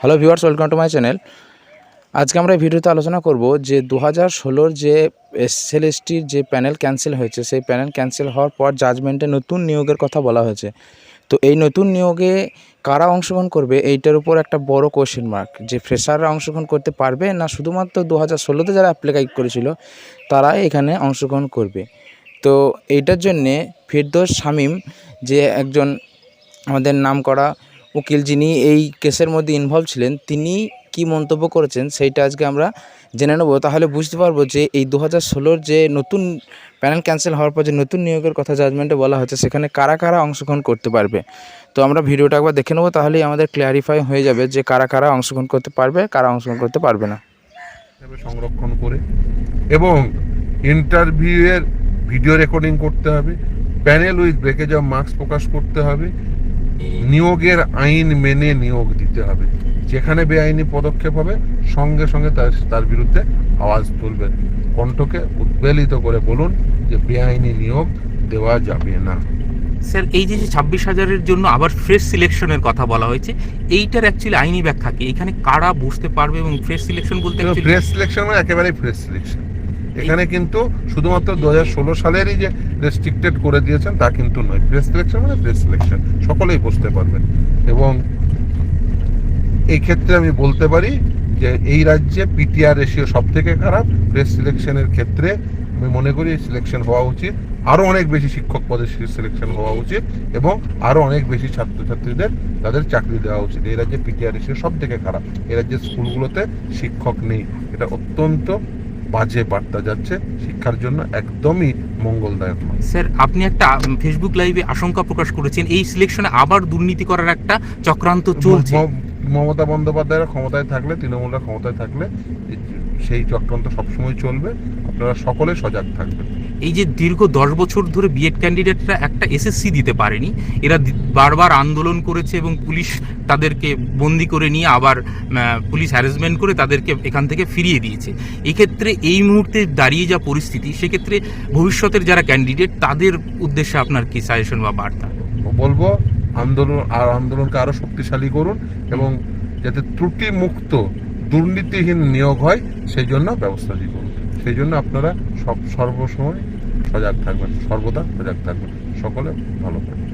Hello viewers, welcome to my channel. আজকে আমরা এই ভিডিওতে আলোচনা করব যে দু হাজার ষোলোর যে এসএলএসটির যে প্যানেল ক্যান্সেল হয়েছে, সেই প্যানেল ক্যান্সেল হওয়ার পর জাজমেন্টে নতুন নিয়োগের কথা বলা হয়েছে। তো এই নতুন নিয়োগে কারা অংশগ্রহণ করবে, এইটার উপর একটা বড় কোশ্চেন মার্ক যে ফ্রেশাররা অংশগ্রহণ করতে পারবে না, শুধুমাত্র দু হাজার ষোলোতে যারা অ্যাপ্লাই করেছিল, তারাই এখানে অংশগ্রহণ করবে। তো এইটার জন্যে ফিরদোস শামীম, যে একজন আমাদের নাম করা উকিল যিনি এই কেসের মধ্যে ইনভলভ ছিলেন, তিনি কি মন্তব্য করেছেন সেইটা আজকে আমরা জেনে নেব। তাহলে বুঝতে পারব যে এই দু হাজার যে নতুন প্যানেল ক্যান্সেল হওয়ার পর যে নতুন নিয়োগের কথা জাজমেন্টে বলা হচ্ছে, সেখানে কারা কারা অংশগ্রহণ করতে পারবে? তো আমরা ভিডিওটা একবার দেখে নেব, তাহলেই আমাদের ক্লিয়ারিফাই হয়ে যাবে যে কারা কারা অংশগ্রহণ করতে পারবে, কারা অংশগ্রহণ করতে পারবে না। সংরক্ষণ করে এবং ইন্টারভিউয়ের ভিডিও রেকর্ডিং করতে হবে panel with breakage of marks প্রকাশ করতে হবে নিয়োগের আইন মেনে নিয়োগ দিতে হবে। যেখানে বেআইনি পদক্ষেপ হবে সঙ্গে সঙ্গে তার তার বিরুদ্ধে আওয়াজ তুলবেন কণ্ঠকে উদ্বেলিত করে বলুন যে বেআইনি নিয়োগ দেওয়া যাবে না। স্যার এই যে ছাব্বিশ হাজারের জন্য আবার ফ্রেশ সিলেকশনের কথা বলা হয়েছে এইটার অ্যাকচুয়ালি আইনি ব্যাখ্যা কি? এখানে কারা বুঝতে পারবে এবং ফ্রেশ সিলেকশন বলতে ফ্রেশ সিলেকশন মানে একেবারেই ফ্রেশ সিলেকশন এখানে কিন্তু শুধুমাত্র দু হাজার ষোলো সালেরই যে রেস্ট্রিক্টেড করে দিয়েছেন, তা কিন্তু নয়। প্রেস সিলেকশন মানে প্রেস সিলেকশন সকলেই বসতে পারবেন। এবং এই ক্ষেত্রে আমি বলতে পারি যে এই রাজ্যে পিটিআর রেশিও সব থেকে খারাপ। প্রেস সিলেকশনের ক্ষেত্রে আমি মনে করি সিলেকশন হওয়া উচিত। আরও অনেক বেশি শিক্ষক পদে সিলেকশন হওয়া উচিত এবং আরও অনেক বেশি ছাত্রছাত্রীদের তাদের চাকরি দেওয়া উচিত। এই রাজ্যে পিটিআর রেশিও সব থেকে খারাপ। এই রাজ্যের স্কুলগুলোতে শিক্ষক নেই। এটা অত্যন্ত বাজে বার্তা যাচ্ছে শিক্ষার জন্য একদমই মঙ্গলদায়ক নয়। স্যার আপনি একটা ফেসবুক লাইভে আশঙ্কা প্রকাশ করেছেন এই সিলেকশনে আবার দুর্নীতি করার একটা চক্রান্ত চলছে। মমতা বন্দ্যোপাধ্যায়রা ক্ষমতায় থাকলে তৃণমূলরা ক্ষমতায় থাকলে সেই চক্রান্ত সবসময় চলবে। আপনারা সকলে সজাগ থাকবেন। এই যে দীর্ঘ দশ বছর ধরে বিএড ক্যান্ডিডেটরা একটা এসএসসি দিতে পারেনি এরা বারবার আন্দোলন করেছে এবং পুলিশ তাদেরকে বন্দি করে নিয়ে আবার পুলিশ হ্যারাসমেন্ট করে তাদেরকে এখান থেকে ফিরিয়ে দিয়েছে। এক্ষেত্রে এই মুহূর্তে দাঁড়িয়ে যা পরিস্থিতি সেক্ষেত্রে ভবিষ্যতের যারা ক্যান্ডিডেট তাদের উদ্দেশ্যে আপনার কি সাজেশন বা বার্তা? বলব আন্দোলন আর আন্দোলনকে আরও শক্তিশালী করুন এবং যাতে ত্রুটি মুক্ত দুর্নীতিহীন নিয়োগ হয় সেই জন্য ব্যবস্থা দিব সেই জন্য আপনারা সব সর্বসময় সজাগ থাকবেন, সর্বদা সজাগ থাকবেন। সকলে ভালো থাকবেন।